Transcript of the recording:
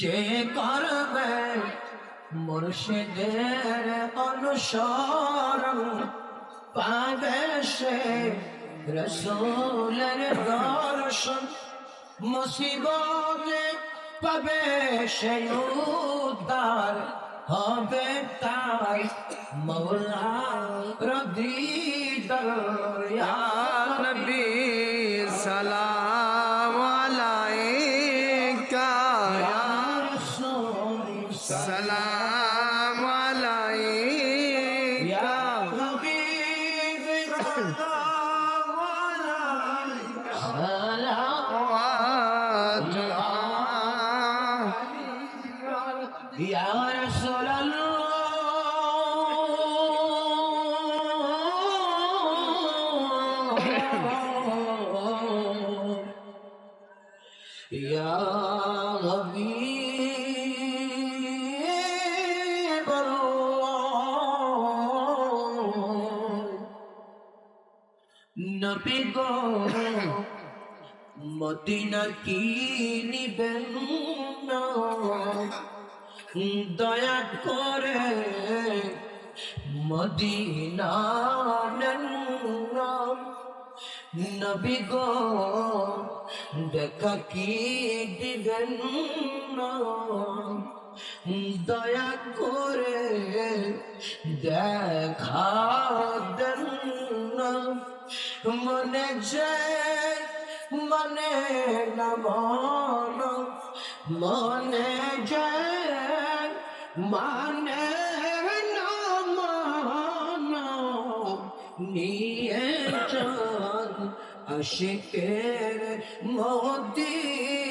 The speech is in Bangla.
যে করবে মুর্শিদের অনুসরণ পাবে সে রসুলের দর্শন। মুসিবতে পাবে সে উদ্ধার, হবে তার মৌলা রদিদার সালাম আলাইকা يا رسول الله يا حبيب নবী মদিনা কি নিবেন দয়া করে মদিনা। নবী দেখা কি দিবেন দয়া করে দেখা মনে যে মনে না মন মনে যে মানে না মন নিয়ে চাঁদ আশিকের মদিনায়া